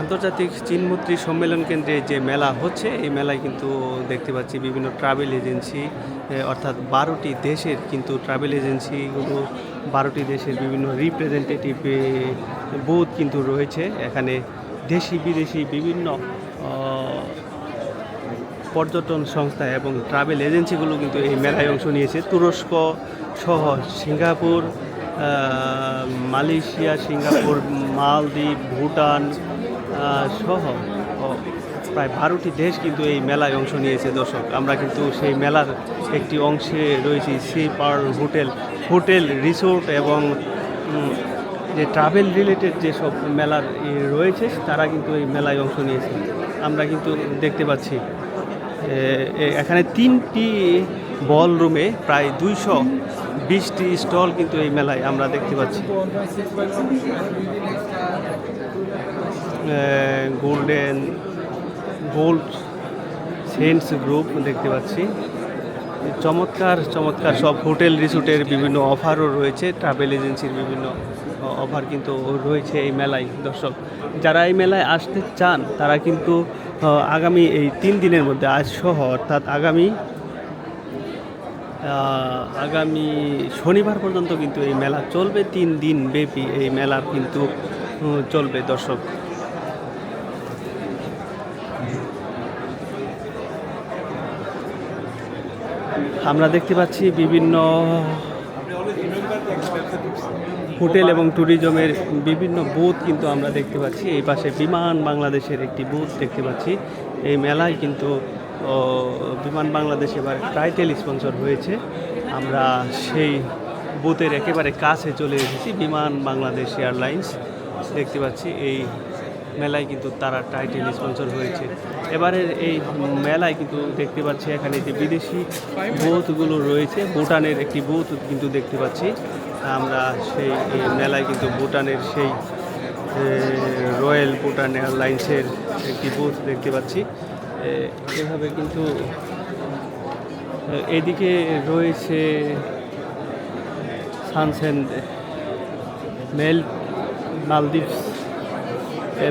আন্তর্জাতিক চীনমৈত্রী সম্মেলন কেন্দ্রে যে মেলা হচ্ছে, এই মেলায় কিন্তু দেখতে পাচ্ছি বিভিন্ন ট্রাভেল এজেন্সি অর্থাৎ বারোটি দেশের কিন্তু ট্রাভেল এজেন্সিগুলো বারোটি দেশের বিভিন্ন রিপ্রেজেন্টেটিভ বুথ কিন্তু রয়েছে। এখানে দেশি বিদেশি বিভিন্ন পর্যটন সংস্থা এবং ট্রাভেল এজেন্সিগুলো কিন্তু এই মেলায় অংশ নিয়েছে। তুরস্ক সহ সিঙ্গাপুর মালয়েশিয়া, সিঙ্গাপুর, মালদ্বীপ, ভুটান সহ প্রায় বারোটি দেশ কিন্তু এই মেলায় অংশ নিয়েছে দর্শক। আমরা কিন্তু সেই মেলার একটি অংশে রয়েছি, sea pearl hotel hotel resort এবং যে ট্রাভেল রিলেটেড যেসব মেলার রয়েছে, তারা কিন্তু এই মেলায় অংশ নিয়েছে। আমরা কিন্তু দেখতে পাচ্ছি এখানে তিনটি বল রুমে প্রায় দুইশো বিশটি স্টল কিন্তু এই মেলায় আমরা দেখতে পাচ্ছি। গোল্ডেন গোল্ড সেন্টস গ্রুপ দেখতে পাচ্ছি। চমৎকার চমৎকার সব হোটেল, রিসোর্টের বিভিন্ন অফারও রয়েছে। ট্রাভেল এজেন্সির বিভিন্ন অফার কিন্তু রয়েছে এই মেলায়, দর্শক। যারা এই মেলায় আসতে চান, তারা কিন্তু আগামী এই তিন দিনের মধ্যে আজ সহ, অর্থাৎ আগামী আগামী শনিবার পর্যন্ত কিন্তু এই মেলা চলবে। তিন দিন ব্যাপী এই মেলা কিন্তু চলবে, দর্শক। আমরা দেখতে পাচ্ছি বিভিন্ন হোটেল এবং ট্যুরিজমের বিভিন্ন বুথ কিন্তু আমরা দেখতে পাচ্ছি। এই পাশে বিমান বাংলাদেশের একটি বুথ দেখতে পাচ্ছি। এই মেলায় কিন্তু বিমান বাংলাদেশ এবার টাইটেল স্পন্সর হয়েছে। আমরা সেই বুথের একেবারে কাছে চলে এসেছি, বিমান বাংলাদেশ এয়ারলাইন্স। দেখতে পাচ্ছি এই মেলায় কিন্তু তারা টাইটেল স্পন্সর হয়েছে। এবারের এই মেলায় কিন্তু দেখতে পাচ্ছি এখানে যে বিদেশি বুথগুলো রয়েছে, ভুটানের একটি বুথ কিন্তু দেখতে পাচ্ছি। আমরা সেই মেলায় কিন্তু ভুটানের সেই রয়্যাল ভুটান এয়ারলাইন্সের একটি বুথ দেখতে পাচ্ছি। এভাবে কিন্তু এদিকে রয়েছে সানসেন্ড মেল, মালদ্বীপস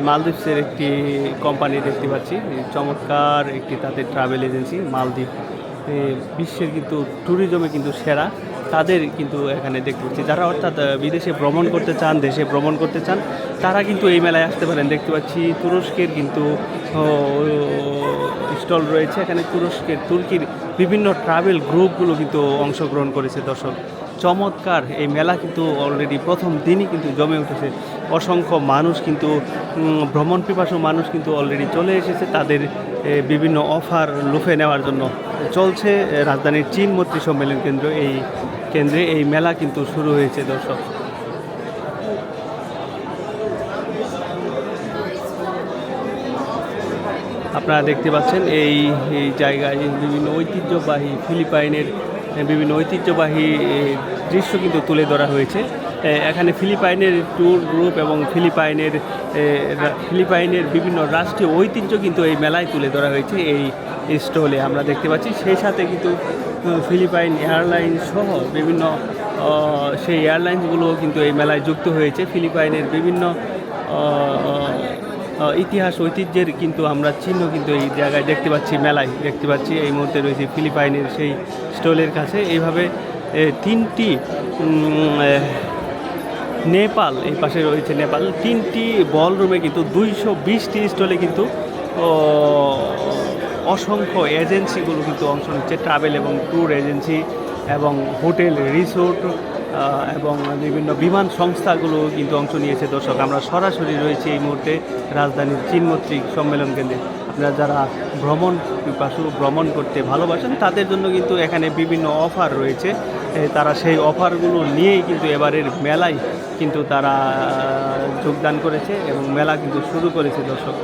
মালদ্বীপসের একটি কোম্পানি দেখতে পাচ্ছি। চমৎকার একটি তাদের ট্রাভেল এজেন্সি মালদ্বীপ। বিশ্বের কিন্তু ট্যুরিজমে কিন্তু সেরা। তাদের কিন্তু এখানে দেখতে পাচ্ছি। যারা অর্থাৎ বিদেশে ভ্রমণ করতে চান, দেশে ভ্রমণ করতে চান, তারা কিন্তু এই মেলায় আসতে পারেন। দেখতে পাচ্ছি তুরস্কের কিন্তু স্টল রয়েছে। এখানে তুরস্কের, তুর্কির বিভিন্ন ট্রাভেল গ্রুপগুলো কিন্তু অংশগ্রহণ করেছে দর্শক। চমৎকার। এই মেলা কিন্তু অলরেডি প্রথম দিনই কিন্তু জমে উঠেছে। অসংখ্য মানুষ কিন্তু ভ্রমণ পিপাসু মানুষ কিন্তু অলরেডি চলে এসেছে তাদের বিভিন্ন অফার লুফে নেওয়ার জন্য। চলছে রাজধানীর চীন মৈত্রী সম্মেলন কেন্দ্র, এই কেন্দ্রে এই মেলা কিন্তু শুরু হয়েছে, দর্শক। আপনারা দেখতে পাচ্ছেন, এই জায়গায় বিভিন্ন ঐতিহ্যবাহী ফিলিপাইনের বিভিন্ন ঐতিহ্যবাহী দৃশ্য কিন্তু তুলে ধরা হয়েছে। এখানে ফিলিপাইনের ট্যুর গ্রুপ এবং ফিলিপাইনের ফিলিপাইনের বিভিন্ন রাষ্ট্রীয় ঐতিহ্য কিন্তু এই মেলায় তুলে ধরা হয়েছে এই স্টলে। আমরা দেখতে পাচ্ছি সেই সাথে কিন্তু ফিলিপাইন এয়ারলাইন সহ বিভিন্ন সেই এয়ারলাইন্সগুলো কিন্তু এই মেলায় যুক্ত হয়েছে। ফিলিপাইনের বিভিন্ন ইতিহাস, ঐতিহ্যের কিন্তু আমরা চিহ্ন কিন্তু এই জায়গায় দেখতে পাচ্ছি, মেলায় দেখতে পাচ্ছি। এই মুহূর্তে রয়েছে ফিলিপাইনের সেই স্টলের কাছে। এইভাবে তিনটি নেপাল, এই পাশে রয়েছে নেপাল। তিনটি বলরুমে কিন্তু দুইশো বিশটি স্টলে কিন্তু অসংখ্য এজেন্সিগুলো কিন্তু অংশ নিচ্ছে। ট্রাভেল এবং ট্যুর এজেন্সি এবং হোটেল, রিসোর্ট এবং বিভিন্ন বিমান সংস্থাগুলো কিন্তু অংশ নিয়েছে দর্শক। আমরা সরাসরি রয়েছি এই মুহূর্তে রাজধানীর চীনমৈত্রিক সম্মেলন কেন্দ্রে। আপনারা যারা ভ্রমণ পিপাসু, ভ্রমণ করতে ভালোবাসেন, তাদের জন্য কিন্তু এখানে বিভিন্ন অফার রয়েছে। তারা সেই অফারগুলো নিয়েই কিন্তু এবারের মেলায় কিন্তু তারা যোগদান করেছে এবং মেলা কিন্তু শুরু করেছে দর্শক।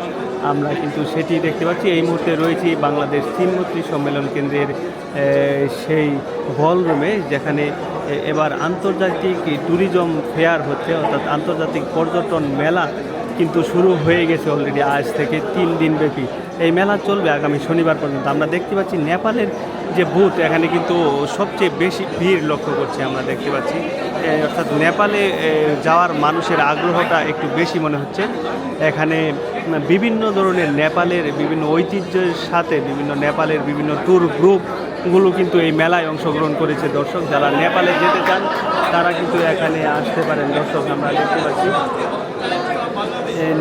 আমরা কিন্তু সেটি দেখতে পাচ্ছি। এই মুহূর্তে রয়েছি বাংলাদেশ চীনমৈত্রী সম্মেলন কেন্দ্রের সেই হলরুমে যেখানে এবার আন্তর্জাতিক ট্যুরিজম ফেয়ার হচ্ছে, অর্থাৎ আন্তর্জাতিক পর্যটন মেলা কিন্তু শুরু হয়ে গেছে অলরেডি আজ থেকে তিন দিন ব্যাপী। এই মেলা চলবে আগামী শনিবার পর্যন্ত। আমরা দেখতে পাচ্ছি নেপালের যে বুথ এখানে কিন্তু সবচেয়ে বেশি ভিড় লক্ষ্য করছি আমরা দেখতে পাচ্ছি। অর্থাৎ নেপালে যাওয়ার মানুষের আগ্রহটা একটু বেশি মনে হচ্ছে। এখানে বিভিন্ন ধরনের নেপালের বিভিন্ন ঐতিহ্যের সাথে বিভিন্ন নেপালের বিভিন্ন ট্যুর গ্রুপগুলো কিন্তু এই মেলায় অংশগ্রহণ করেছে দর্শক। যারা নেপালে যেতে চান, তারা কিন্তু এখানে আসতে পারেন। দর্শক, আমরা দেখতে পাচ্ছি।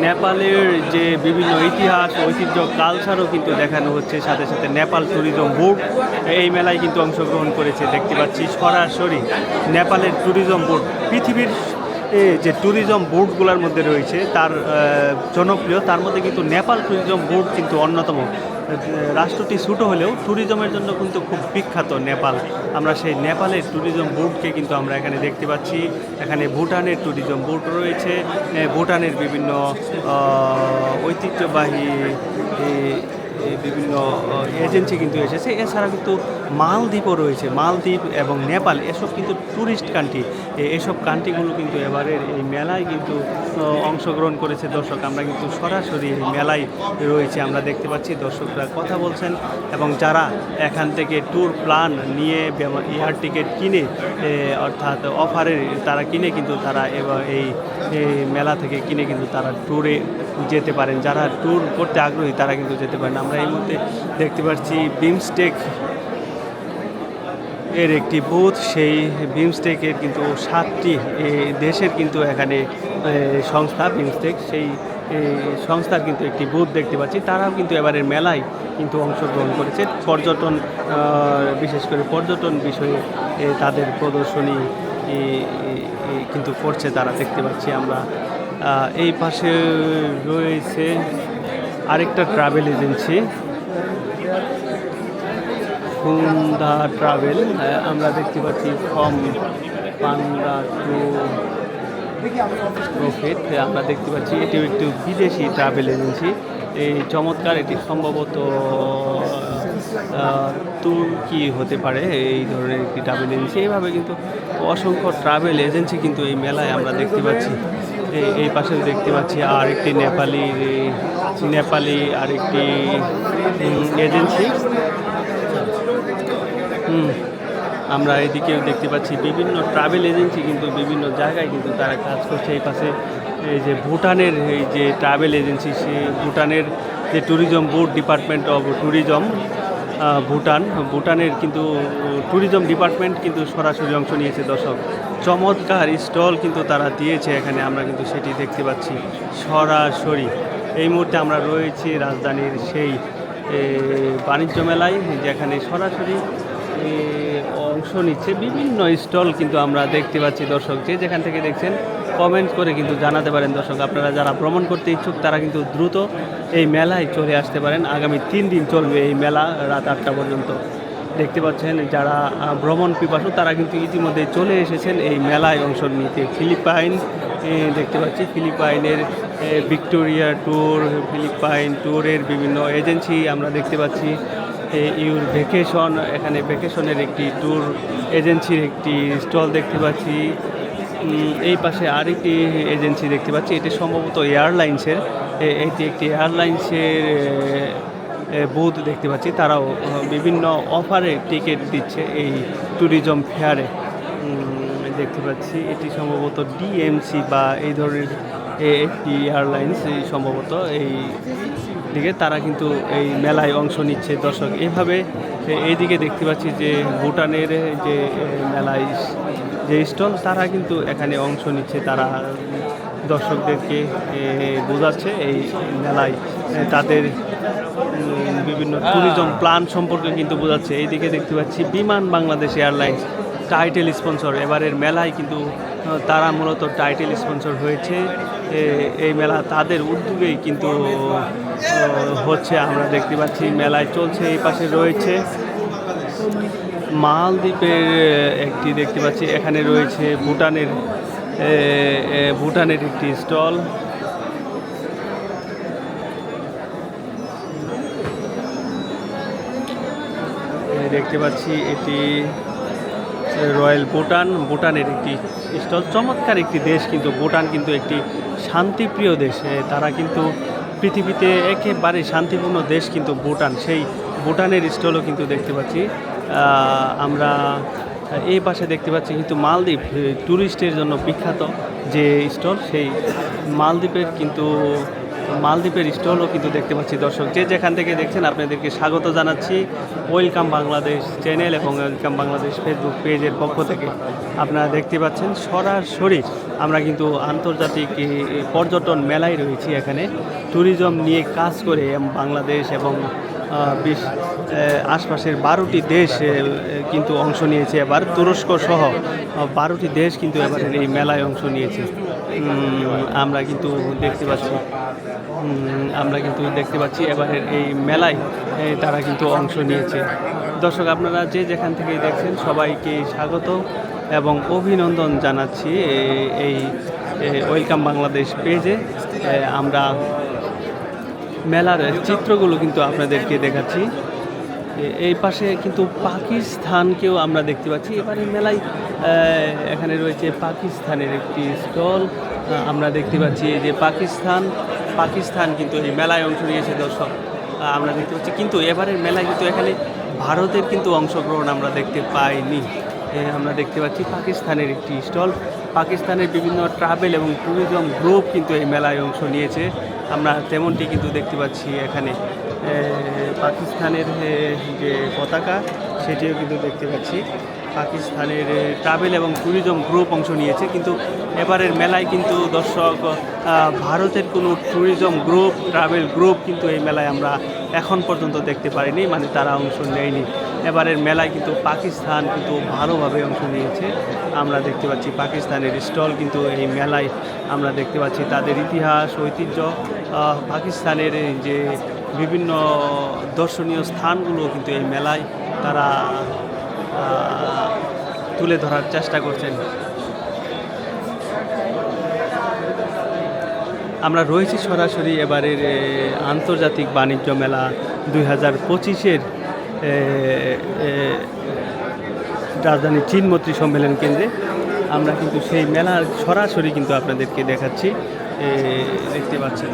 নেপালের যে বিভিন্ন ইতিহাস, ঐতিহ্য কালচারও কিন্তু দেখানো হচ্ছে। সাথে সাথে নেপাল ট্যুরিজম বোর্ড এই মেলায় কিন্তু অংশগ্রহণ করেছে, দেখতে পাচ্ছি সরাসরি নেপালের ট্যুরিজম বোর্ড পৃথিবীর যে ট্যুরিজম বোর্ডগুলোর মধ্যে রয়েছে, তার জনপ্রিয়, তার মধ্যে কিন্তু নেপাল ট্যুরিজম বোর্ড কিন্তু অন্যতম। রাষ্ট্রটি ছোটো হলেও ট্যুরিজমের জন্য কিন্তু খুব বিখ্যাত নেপাল। আমরা সেই নেপালের ট্যুরিজম বোর্ডকে কিন্তু আমরা এখানে দেখতে পাচ্ছি। এখানে ভুটানের ট্যুরিজম বোর্ড রয়েছে। ভুটানের বিভিন্ন ঐতিহ্যবাহী এ, বিভিন্ন এজেন্সি কিন্তু এসেছে। এছাড়া কিন্তু মালদ্বীপও রয়েছে। মালদ্বীপ এবং নেপাল এসব কিন্তু ট্যুরিস্ট কান্ট্রি এসব কান্ট্রিগুলো কিন্তু এবারের এই মেলায় কিন্তু অংশগ্রহণ করেছে দর্শক। আমরা কিন্তু সরাসরি এই মেলায় রয়েছে। আমরা দেখতে পাচ্ছি দর্শকরা কথা বলছেন এবং যারা এখান থেকে ট্যুর প্ল্যান নিয়ে এয়ার টিকিট কিনে অর্থাৎ অফারে তারা কিনে কিন্তু তারা এবার এই মেলা থেকে কিনে কিন্তু তারা ট্যুরে যেতে পারেন। যারা ট্যুর করতে আগ্রহী তারা কিন্তু যেতে পারেন। আমরা এই মুহূর্তে দেখতে পাচ্ছি বিমস্টেক এর একটি বুথ সেই বিমস্টেকের কিন্তু সাতটি দেশের কিন্তু এখানে সংস্থা বিমস্টেক সেই সংস্থার কিন্তু একটি বুথ দেখতে পাচ্ছি। তারাও কিন্তু এবারের মেলায় কিন্তু অংশগ্রহণ করেছে। পর্যটন বিশেষ করে পর্যটন বিষয়ে তাদের প্রদর্শনী কিন্তু করছে তারা। দেখতে পাচ্ছি আমরা এই পাশে রয়েছে আরেকটা ট্রাভেল এজেন্সি সুন্দা ট্রাভেল আমরা দেখতে পাচ্ছি ফ্রম পান্ডা টু প্রফিট আমরা দেখতে পাচ্ছি এটিও একটু বিদেশি ট্রাভেল এজেন্সি এই চমৎকার এটি সম্ভবত তুর্কি হতে পারে এই ধরনের একটি ট্রাভেল এজেন্সি এইভাবে কিন্তু অসংখ্য ট্রাভেল এজেন্সি কিন্তু এই মেলায় আমরা দেখতে পাচ্ছি। এই পাশে দেখতে পাচ্ছি আর একটি নেপালি নেপালি আরেকটি এজেন্সি। হুম, আমরা এদিকেও দেখতে পাচ্ছি বিভিন্ন ট্রাভেল এজেন্সি কিন্তু বিভিন্ন জায়গায় কিন্তু তারা কাজ করছে। এই পাশে এই যে ভুটানের এই যে ট্রাভেল এজেন্সি, সে ভুটানের যে tourism board, department of tourism Bhutan. ভুটানের কিন্তু ট্যুরিজম ডিপার্টমেন্ট কিন্তু সরাসরি অংশ নিয়েছে দর্শক। চমৎকার স্টল কিন্তু তারা দিয়েছে এখানে, আমরা কিন্তু সেটি দেখতে পাচ্ছি সরাসরি। এই মুহূর্তে আমরা রয়েছি রাজধানীর সেই বাণিজ্য মেলায়, যেখানে সরাসরি অংশ নিচ্ছে বিভিন্ন স্টল কিন্তু আমরা দেখতে পাচ্ছি দর্শক। যে যেখান থেকে দেখছেন কমেন্ট করে কিন্তু জানাতে পারেন দর্শক। আপনারা যারা ভ্রমণ করতে ইচ্ছুক, তারা কিন্তু দ্রুত এই মেলায় চলে আসতে পারেন। আগামী তিন দিন চলবে এই মেলা, রাত আটটা পর্যন্ত। দেখতে পাচ্ছেন যারা ভ্রমণ পিপাসু, তারা কিন্তু ইতিমধ্যে চলে এসেছেন এই মেলায় অংশ নিতে। ফিলিপাইন দেখতে পাচ্ছি, ফিলিপাইনের ভিক্টোরিয়া ট্যুর, ফিলিপাইন ট্যুরের বিভিন্ন এজেন্সি আমরা দেখতে পাচ্ছি। ইউর ভেকেশন এখানে ভেকেশনের একটি ট্যুর এজেন্সির একটি স্টল দেখতে পাচ্ছি। এই পাশে আরেকটি এজেন্সি দেখতে পাচ্ছি, এটি সম্ভবত এয়ারলাইন্সের। এটি একটি এয়ারলাইন্সের বুথ দেখতে পাচ্ছি। তারাও বিভিন্ন অফারে টিকিট দিচ্ছে এই ট্যুরিজম ফেয়ারে দেখতে পাচ্ছি, এটি সম্ভবত ডিএমসি বা এই ধরনের একটি এয়ারলাইন্স এই সম্ভবত এই দিকে তারা কিন্তু এই মেলায় অংশ নিচ্ছে। দর্শক, এভাবে এইদিকে দেখতে পাচ্ছি যে ভুটানের যে মেলায় যে স্টল, তারা কিন্তু এখানে অংশ নিচ্ছে। তারা দর্শকদেরকে বোঝাচ্ছে এই মেলায়। তাদের বিভিন্ন ট্যুরিজম প্ল্যান সম্পর্কে কিন্তু বোঝাচ্ছে। এইদিকে দেখতে পাচ্ছি বিমান বাংলাদেশ এয়ারলাইন্স টাইটেল স্পন্সর এবারের মেলায় কিন্তু তারা মূলত টাইটেল স্পন্সর হয়েছে। এই মেলা তাদের উদ্যোগেই কিন্তু হচ্ছে। আমরা দেখতে পাচ্ছি মেলায় চলছে, এই পাশে রয়েছে মালদ্বীপের একটি দেখতে পাচ্ছি। এখানে রয়েছে ভুটানের ভুটানের একটি স্টল। দেখতে পাচ্ছি এটি রয়্যাল ভুটান। ভুটানের একটি স্টল। চমৎকার একটি দেশ কিন্তু, ভুটান কিন্তু একটি শান্তিপ্রিয় দেশ। তারা কিন্তু পৃথিবীতে একেবারে শান্তিপূর্ণ দেশ কিন্তু ভুটান। সেই ভুটানের স্টলও কিন্তু দেখতে পাচ্ছি। আমরা এই পাশে দেখতে পাচ্ছি কিন্তু মালদ্বীপ ট্যুরিস্টের জন্য বিখ্যাত যে স্টল, সেই মালদ্বীপের কিন্তু, মালদ্বীপের স্টলও কিন্তু দেখতে পাচ্ছি দর্শক। যে যেখান থেকে দেখছেন আপনাদেরকে স্বাগত জানাচ্ছি ওয়েলকাম বাংলাদেশ চ্যানেল এবং ওয়েলকাম বাংলাদেশ ফেসবুক পেজের পক্ষ থেকে। আপনারা দেখতে পাচ্ছেন সরাসরি আমরা কিন্তু আন্তর্জাতিক পর্যটন মেলায় রয়েছি এখানে। ট্যুরিজম নিয়ে কাজ করে বাংলাদেশ এবং বিশ আশপাশের বারোটি দেশ কিন্তু অংশ নিয়েছে এবার। তুরস্ক সহ বারোটি দেশ কিন্তু এবারের এই মেলায় অংশ নিয়েছে। আমরা কিন্তু দেখতে পাচ্ছি আমরা কিন্তু দেখতে পাচ্ছি এবারের এই মেলায় তারা কিন্তু অংশ নিয়েছে। দর্শক, আপনারা যে যেখান থেকে দেখছেন, সবাইকে স্বাগত এবং অভিনন্দন জানাচ্ছি এই ওয়েলকাম বাংলাদেশ পেজে। আমরা মেলার চিত্রগুলো কিন্তু আপনাদেরকে দেখাচ্ছি। এই পাশে কিন্তু পাকিস্তানকেও আমরা দেখতে পাচ্ছি। এবারে মেলায় এখানে রয়েছে পাকিস্তানের একটি স্টল। আমরা দেখতে পাচ্ছি যে পাকিস্তান পাকিস্তান কিন্তু এই মেলায় অংশ নিয়েছে দর্শক। আমরা দেখতে পাচ্ছি। কিন্তু এবারের মেলায় কিন্তু এখানে ভারতের কিন্তু অংশগ্রহণ আমরা দেখতে পাইনি। আমরা দেখতে পাচ্ছি পাকিস্তানের একটি স্টল। পাকিস্তানের বিভিন্ন ট্রাভেল এবং ট্যুরিজম গ্রুপ কিন্তু এই মেলায় অংশ নিয়েছে। আমরা তেমনটি কিন্তু দেখতে পাচ্ছি এখানে। পাকিস্তানের যে পতাকা, সেটিও কিন্তু দেখতে পাচ্ছি। পাকিস্তানের ট্রাভেল এবং ট্যুরিজম গ্রুপ অংশ নিয়েছে। কিন্তু এবারের মেলায় কিন্তু দর্শক ভারতের কোনো ট্যুরিজম গ্রুপ, ট্রাভেল গ্রুপ কিন্তু এই মেলায় আমরা এখন পর্যন্ত দেখতে পারিনি মানে তারা অংশ নেয়নি। এবারের মেলায় কিন্তু পাকিস্তান কিন্তু ভালোভাবে অংশ নিয়েছে। আমরা দেখতে পাচ্ছি পাকিস্তানের স্টল কিন্তু এই মেলায় আমরা দেখতে পাচ্ছি তাদের ইতিহাস, ঐতিহ্য পাকিস্তানের যে বিভিন্ন দর্শনীয় স্থানগুলো কিন্তু এই মেলায় তারা তুলে ধরার চেষ্টা করছেন। আমরা রয়েছি সরাসরি এবারের আন্তর্জাতিক বাণিজ্য মেলা দুই হাজার পঁচিশের রাজধানী চীনমন্ত্রী সম্মেলন কেন্দ্রে। আমরা কিন্তু সেই মেলা সরাসরি কিন্তু আপনাদেরকে দেখাচ্ছি। দেখতে পাচ্ছেন।